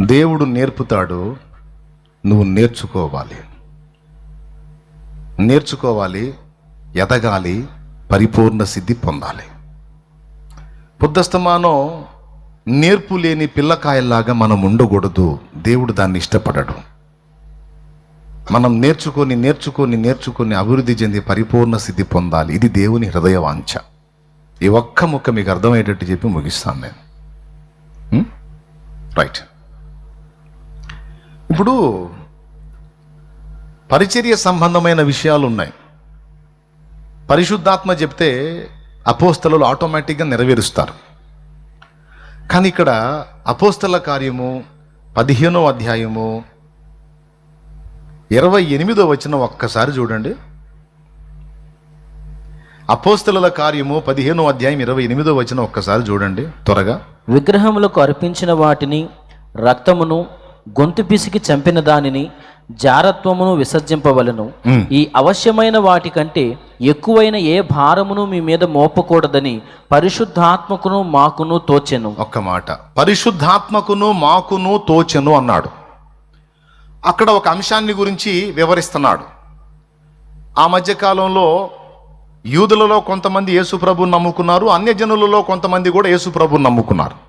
దేవుడు నేర్పుతాడు నువ్వు నేర్చుకోవాలి. నేర్చుకోవాలి ఎదగాలి పరిపూర్ణ సిద్ధి పొందాలి. బుద్ధస్తమానం నేర్పు లేని పిల్లకాయల్లాగా మనం ఉండకూడదు దేవుడు దాన్ని ఇష్టపడడు. మనం నేర్చుకొని నేర్చుకొని నేర్చుకొని అభివృద్ధి చెంది పరిపూర్ణ సిద్ధి పొందాలి. ఇది దేవుని హృదయ వాంఛ ఈ ఒక్క ముక్క మీకు అర్థమయ్యేటట్టు చెప్పి ముగిస్తాను నేను. రైట్. ఇప్పుడు పరిచర్య సంబంధమైన విషయాలు ఉన్నాయి పరిశుద్ధాత్మ చెప్తే అపోస్తలు ఆటోమేటిక్గా నెరవేరుస్తారు. కానీ ఇక్కడ అపోస్తల కార్యము పదిహేనో అధ్యాయము ఇరవై ఎనిమిదో వచ్చిన ఒక్కసారి చూడండి. అపోస్తల కార్యము పదిహేనో అధ్యాయం ఇరవై ఎనిమిదో వచ్చిన ఒక్కసారి చూడండి త్వరగా. విగ్రహములకు అర్పించిన వాటిని రక్తమును గొంతు పిసికి చంపిన దానిని జారత్వమును విసర్జింపవలను. ఈ అవశ్యమైన వాటి కంటే ఎక్కువైన ఏ భారమును మీ మీద మోపకూడదని పరిశుద్ధాత్మకును మాకును తోచెను. ఒక్క మాట. పరిశుద్ధాత్మకును మాకును తోచెను అన్నాడు. అక్కడ ఒక అంశాన్ని గురించి వివరిస్తున్నాడు. ఆ మధ్య కాలంలో యూదులలో కొంతమంది యేసుప్రభుని నమ్ముకున్నారు అన్యజనులలో కొంతమంది కూడా యేసుప్రభుని నమ్ముకున్నారు.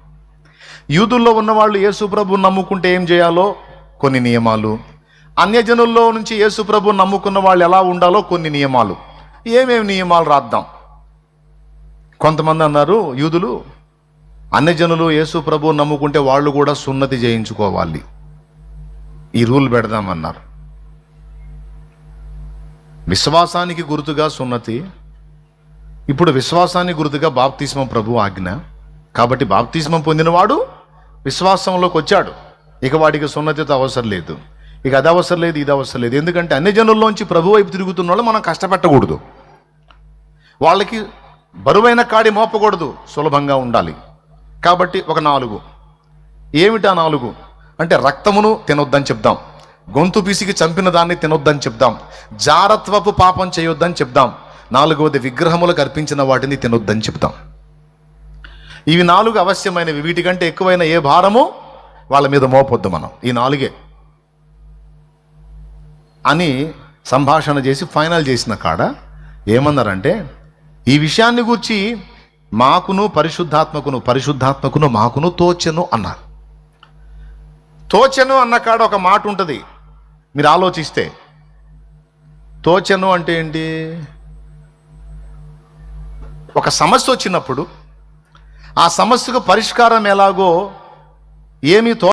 యూదుల్లో ఉన్నవాళ్ళు యేసుప్రభు నమ్ముకుంటే ఏం చేయాలో? కొన్ని నియమాలు. అన్యజనుల్లో నుంచి యేసుప్రభు నమ్ముకున్న వాళ్ళు ఎలా ఉండాలో కొన్ని నియమాలు. ఏమేమి నియమాలు రాద్దాం? కొంతమంది అన్నారు యూదులు అన్యజనులు యేసు ప్రభు నమ్ముకుంటే వాళ్ళు కూడా సున్నతి చేయించుకోవాలి. ఈ రూల్ పెడదామన్నారు. విశ్వాసానికి గుర్తుగా సున్నతి ఇప్పుడు విశ్వాసానికి గుర్తుగా బాప్తిస్మ ప్రభు ఆజ్ఞ. కాబట్టి బాప్తిస్మం పొందినవాడు విశ్వాసంలోకి వచ్చాడు. ఇక వాడికి సున్నతితో అవసరం లేదు. ఇక అది అవసరం లేదు ఇది అవసరం లేదు. ఎందుకంటే అన్ని జనుల్లోంచి ప్రభు వైపు తిరుగుతున్న వాళ్ళు మనం కష్టపెట్టకూడదు. వాళ్ళకి బరువైన కాడి మోపకూడదు సులభంగా ఉండాలి. కాబట్టి ఒక నాలుగు. ఏమిటా నాలుగు? అంటే రక్తమును తినొద్దని చెప్దాం. గొంతు పిసికి చంపిన దాన్ని తినొద్దని చెప్దాం. జారత్వపు పాపం చేయొద్దని చెప్దాం. నాలుగవది విగ్రహములకు అర్పించిన వాటిని తినొద్దని చెప్దాం. ఇవి నాలుగు అవశ్యమైనవి. వీటికంటే ఎక్కువైన ఏ భారము వాళ్ళ మీద మోపొద్దు మనం. ఈ నాలుగే. అని సంభాషణ చేసి ఫైనల్ చేసిన కాడ ఏమన్నారంటే ఈ విషయాన్ని గురించి మాకును పరిశుద్ధాత్మకును పరిశుద్ధాత్మకును మాకును తోచెను అన్నారు. తోచెను అన్న కాడ ఒక మాట ఉంటుంది. మీరు ఆలోచిస్తే తోచెను అంటే ఏంటి? ఒక సమస్య వచ్చినప్పుడు ఆ సమస్యకు పరిష్కారం ఎలాగో ఏమీ తో